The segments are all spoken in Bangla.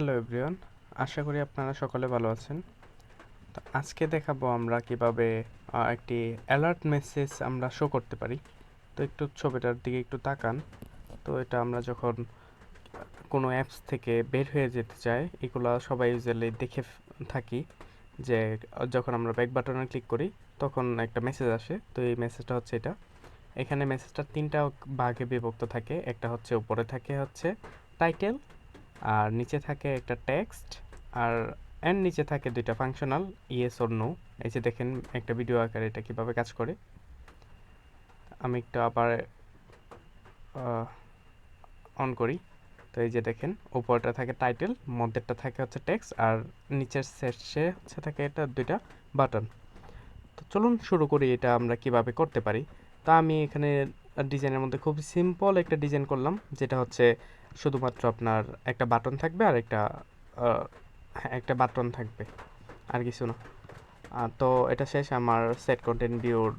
হ্যালো এভরিওয়ান আশা করি আপনারা সকলে ভালো আছেন। তো আজকে দেখাবো আমরা কীভাবে একটি অ্যালার্ট মেসেজ আমরা শো করতে পারি। তো একটু ছবিটার দিকে একটু তাকান। তো এটা আমরা যখন কোনো অ্যাপস থেকে বের হয়ে যেতে চাই, এগুলো সবাই ইউজুয়ালি দেখে থাকি যে যখন আমরা ব্যাক বাটনে ক্লিক করি, তখন একটা মেসেজ আসে। তো এই মেসেজটা হচ্ছে এটা। এখানে মেসেজটা তিনটা ভাগে বিভক্ত থাকে। একটা হচ্ছে উপরে থাকে হচ্ছে টাইটেল আর নিচে থাকে একটা টেক্সট আর এন্ড নিচে থাকে দুইটা ফাংশনাল ইয়েস ওর নো এই যে দেখেন একটা ভিডিও আকারে এটা কীভাবে কাজ করে। আমি একটু আবার অন করি। তো এই যে দেখেন, উপরটা থাকে টাইটেল মধ্যেরটা থাকে হচ্ছে টেক্সট আর নিচের শেষে হচ্ছে থাকে এটা দুইটা বাটন তো চলুন শুরু করি এটা আমরা কীভাবে করতে পারি। তা আমি এখানে ডিজাইনের মধ্যে খুব সিম্পল একটা ডিজাইন করলাম, যেটা হচ্ছে শুধুমাত্র আপনার একটা বাটন থাকবে আর একটা হ্যাঁ, একটা বাটন থাকবে আর কিছু না। তো এটা শেষ আমার সেট কন্টেন্ট ভিউর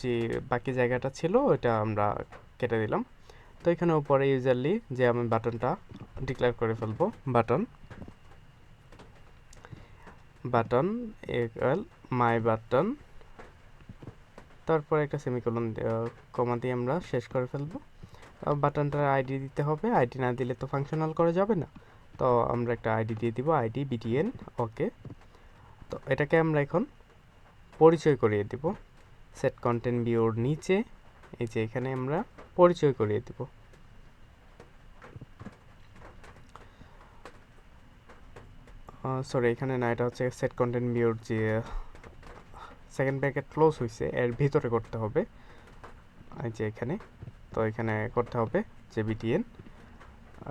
যে বাকি জায়গাটা ছিল ওটা আমরা কেটে দিলাম। তো এখানে উপরে ইউজারলি যে আমি বাটনটা ডিক্লেয়ার করে ফেলব button button equal my button তারপর একটা সেমিকোলন কমা দিয়ে আমরা শেষ করে ফেলব। বাটনটার আইডি দিতে হবে। আইডি না দিলে তো ফাংশনাল করা যাবে না। তো আমরা একটা আইডি দিয়ে দিব, আইডি বিটিএন ওকে তো এটাকে আমরা এখন পরিচয় করিয়ে দিব। সেট কন্টেন্ট ভিউর নিচে, এই যে এখানে আমরা পরিচয় করিয়ে দিব। সরি এখানে না, এটা হচ্ছে সেট কন্টেন্ট ভিউর যে সেকেন্ড ব্র্যাকেট ক্লোজ হয়েছে এর ভিতরে করতে হবে। এই যে এখানে। তো এখানে করতে হবে যে BTN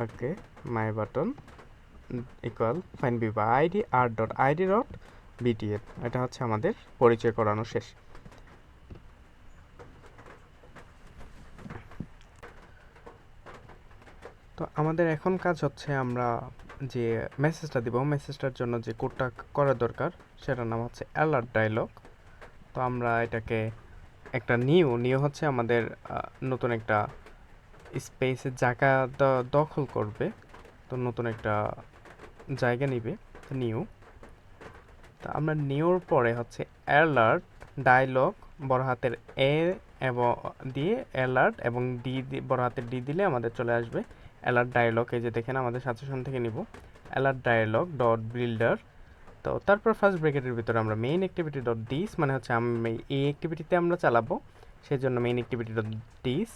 okay my button equal find view by ID R dot ID dot BTN এটা হচ্ছে আমাদের পরিচয় করানো শেষ। তো আমাদের এখন কাজ হচ্ছে আমরা যে মেসেজটা দিব মেসেজটার জন্য যে কোডটা করা দরকার, সেটার নাম হচ্ছে অ্যালার্ট ডায়লগ তো আমরা এটাকে একটা নিউ নিউ হচ্ছে আমাদের নতুন একটা স্পেসের জায়গা দখল করবে। তো নতুন একটা জায়গা নিবে নিউ। তো আমরা নিউর পরে হচ্ছে অ্যালার্ট ডায়লগ বড় হাতের এ এবং দিয়ে অ্যালার্ট এবং ডি বড় হাতের ডি দিলে আমাদের চলে আসবে অ্যালার্ট ডায়লগ এই যে দেখেন আমাদের সাজেশন থেকে নিব। অ্যালার্ট ডায়লগ ডট বিল্ডার তো তারপর ফার্স্ট ব্র্যাকেটের ভিতরে আমরা মেইন অ্যাক্টিভিটি ডট ডিস মানে হচ্ছে আমি এই অ্যাক্টিভিটিতে আমরা চালাবো সেই জন্য মেইন অ্যাক্টিভিটি ডট ডিস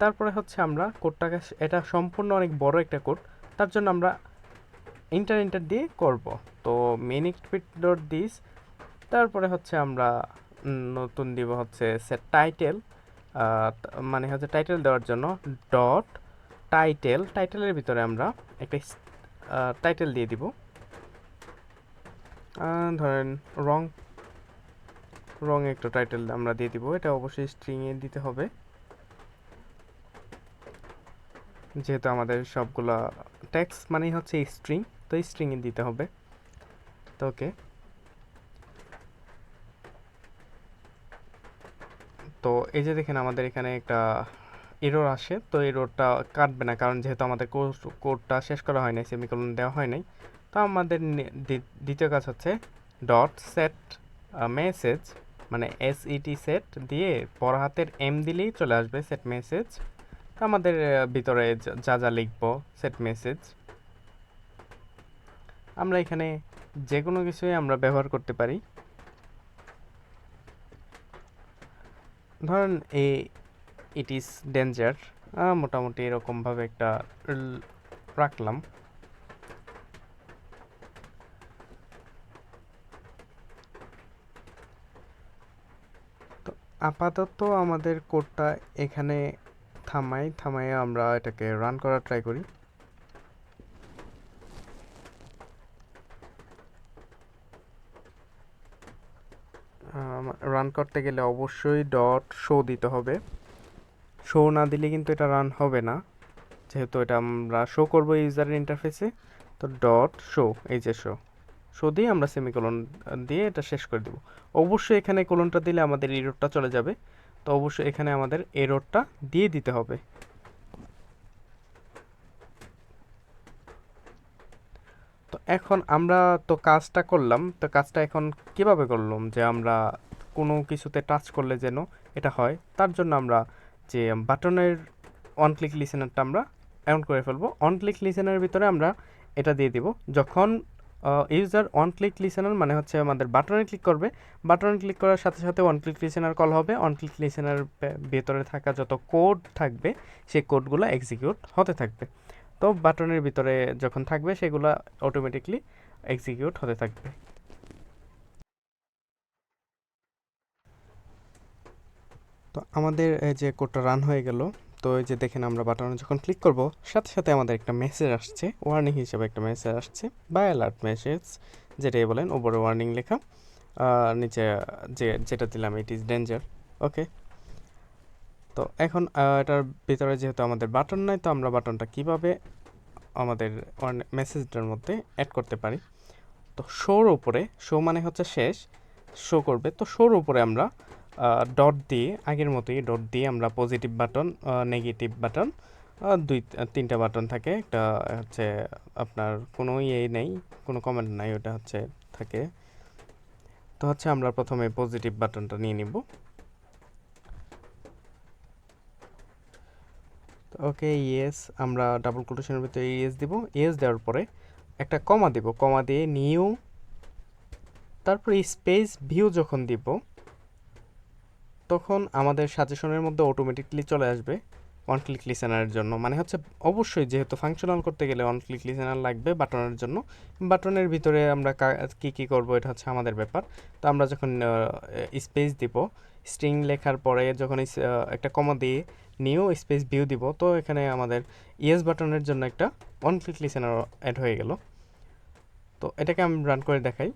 তারপরে হচ্ছে আমরা কোডটাকে এটা সম্পূর্ণ অনেক বড় একটা কোড তার জন্য আমরা ইন্টার ইন্টার দিয়ে করব। তো মেইন অ্যাক্টিভিটি ডট দিস তারপরে হচ্ছে আমরা নতুন দিব হচ্ছে সে টাইটেল মানে হচ্ছে টাইটেল দেওয়ার জন্য ডট টাইটেল টাইটেলের ভিতরে আমরা একটা টাইটেল দিয়ে দিব। ধরেন রং রং একটা টাইটেল আমরা দিয়ে দিব। এটা অবশ্যই স্ট্রিংয়ে দিতে হবে। যেহেতু আমাদের সবগুলা ট্যাক্স মানেই হচ্ছে স্ট্রিং তো স্ট্রিংয়ে দিতে হবে। তো ওকে তো এই যে দেখেন আমাদের এখানে একটা এরর আসে, তো এররটা কাটবে না, কারণ যেহেতু আমাদের কোডটা শেষ করা হয় নাই সেমিকোলন দেওয়া হয় নাই তো আমাদের দ্বিতীয় কাজ হচ্ছে ডট সেট মেসেজ মানে এসইটি সেট দিয়ে পর হাতের এম দিলেই চলে আসবে সেট মেসেজ তো আমাদের ভিতরে যা- যা লিখব সেট মেসেজ আমরা এখানে যে কোনো কিছুই আমরা ব্যবহার করতে পারি। ধরেন এই ইট ইজ ডেঞ্জার মোটামুটি এরকমভাবে একটা রাখলাম। আপাতত আমাদের কোডটা এখানে থামাই থামাই আমরা এটাকে রান করার ট্রাই করি। রান করতে গেলে অবশ্যই ডট শো দিতে হবে। শো না দিলে কিন্তু এটা রান হবে না। যেহেতু এটা আমরা শো করব ইউজারের ইন্টারফেসে তো ডট শো এই যে শো শো দিয়ে আমরা সেমিকোলন দিয়ে এটা শেষ করে দেব। অবশ্যই এখানে কোলনটা দিলে আমাদের এররটা চলে যাবে। তো অবশ্যই এখানে আমাদের এররটা দিয়ে দিতে হবে। তো এখন আমরা তো কাজটা করলাম, তো কাজটা এখন কীভাবে করলাম? যে আমরা কোনো কিছুতে টাচ করলে যেন এটা হয়, তার জন্য আমরা যে বাটনের অন ক্লিক লিসেনারটা আমরা অন করে ফেলব। অন ক্লিক লিসেনারের ভিতরে আমরা এটা দিয়ে দিব। যখন ইউজার অন ক্লিক লিসেনার মানে হচ্ছে আমাদের বাটনে ক্লিক করবে। বাটনে ক্লিক করার সাথে সাথে অন ক্লিক লিসেনার কল হবে। অন ক্লিক লিসেনার ভেতরে থাকা যত কোড থাকবে, সেই কোডগুলো এক্সিকিউট হতে থাকবে। তো বাটনের ভিতরে যখন থাকবে, সেগুলো অটোমেটিকলি এক্সিকিউট হতে থাকবে। তো আমাদের যে কোডটা রান হয়ে গেল তো এই যে দেখেন আমরা বাটনে যখন ক্লিক করব, সাথে সাথে আমাদের একটা মেসেজ আসছে ওয়ার্নিং হিসেবে একটা মেসেজ আসছে বা অ্যালার্ট মেসেজ যেটাই বলেন ওপরে ওয়ার্নিং লেখা নিচে যে, যেটা দিলাম ইট ইজ ডেঞ্জার ওকে তো এখন এটার ভিতরে যেহেতু আমাদের বাটন নাই, তো আমরা বাটনটা কীভাবে আমাদের মেসেজটার মধ্যে অ্যাড করতে পারি? তো শোর উপরে শো মানে হচ্ছে শেষ শো করবে, তো শোর উপরে আমরা ডট দিয়ে, আগের মতোই ডট দিয়ে আমরা পজিটিভ বাটন নেগেটিভ বাটন দুই তিনটা বাটন থাকে। একটা হচ্ছে আপনার কোনো ইয়ে নেই, কোনো কমেন্ট নাই, ওটা হচ্ছে থাকে। তো হচ্ছে আমরা প্রথমে পজিটিভ বাটনটা নিয়ে নিব। ওকে ইয়েস আমরা ডাবল কোটেশনের ভিতরে ইয়েস দিব। ইয়েস দেওয়ার পরে একটা কমা দিব। কমা দিয়ে নিউ তারপরে স্পেস ভিউ যখন দিব তখন আমাদের সাজেশনের মধ্যে অটোমেটিকলি চলে আসবে অন ক্লিক লিসেনারের জন্য। মানে হচ্ছে অবশ্যই যেহেতু ফাংশনাল করতে গেলে অন ক্লিক লিসেনার লাগবে বাটনের জন্য। বাটনের ভিতরে আমরা কি কি করব এটা হচ্ছে আমাদের ব্যাপার। তো আমরা যখন স্পেস দিব স্ট্রিং লেখার পরে যখন একটা কমা দিয়ে নিউ স্পেস ভিউ দিব, তো এখানে আমাদের ইয়েস বাটনের জন্য একটা অন ক্লিক লিসেনার অ্যাড হয়ে গেল। তো এটাকে আমি রান করে দেখাই।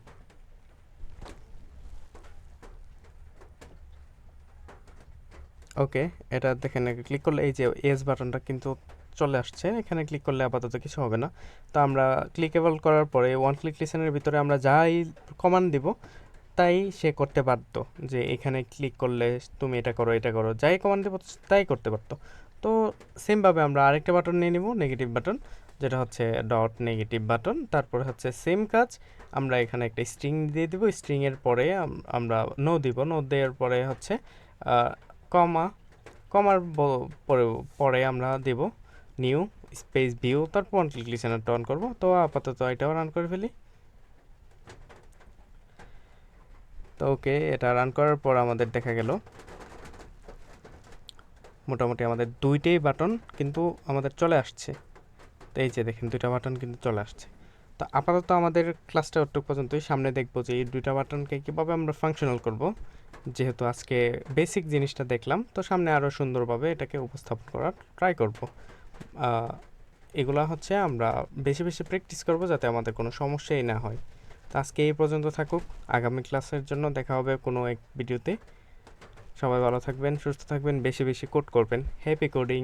ওকে, এটা দেখেন ক্লিক করলে এই যে এস বাটনটা কিন্তু চলে আসছে। এখানে ক্লিক করলে আপাতত কিছু হবে না। তো আমরা ক্লিকেবল করার পরে ওয়ান ক্লিক লিসেনের ভিতরে আমরা যাই কমান্ড দিব, তাই সে করতে পারত যে এখানে ক্লিক করলে তুমি এটা করো এটা করো। যাই কমান্ড দেবো, তাই করতে পারতো তো সেমভাবে আমরা আরেকটা বাটন নিয়ে নিব নেগেটিভ বাটন যেটা হচ্ছে ডট নেগেটিভ বাটন তারপরে হচ্ছে সেম কাজ, আমরা এখানে একটা স্ট্রিং দিয়ে দিব। স্ট্রিংয়ের পরে আমরা নো দিব। নো দেওয়ার পরে হচ্ছে কমা, কমার পরে পরে আমরা দেব নিউ স্পেস ভিউ তারপর লিসেনারটা অন করব, তো আপাতত এটাও রান করে ফেলি। তো ওকে এটা রান করার পর আমাদের দেখা গেল, মোটামুটি আমাদের দুইটাই বাটন কিন্তু আমাদের চলে আসছে। তো এই যে দেখেন, দুইটা বাটন কিন্তু চলে আসছে। তো আপাতত আমাদের ক্লাসটা ওটুক পর্যন্তই। সামনে দেখব যে এই দুইটা বাটনকে কীভাবে আমরা ফাংশনাল করব। যেহেতু আজকে বেসিক জিনিসটা দেখলাম, তো সামনে আরও সুন্দরভাবে এটাকে উপস্থাপন করার ট্রাই করব। এগুলা হচ্ছে আমরা বেশি বেশি প্র্যাকটিস করব যাতে আমাদের কোনো সমস্যাই না হয়। তো আজকে এই পর্যন্ত থাকুক। আগামী ক্লাসের জন্য দেখা হবে কোনো এক ভিডিওতে সবাই ভালো থাকবেন, সুস্থ থাকবেন, বেশি বেশি কোড করবেন। Happy coding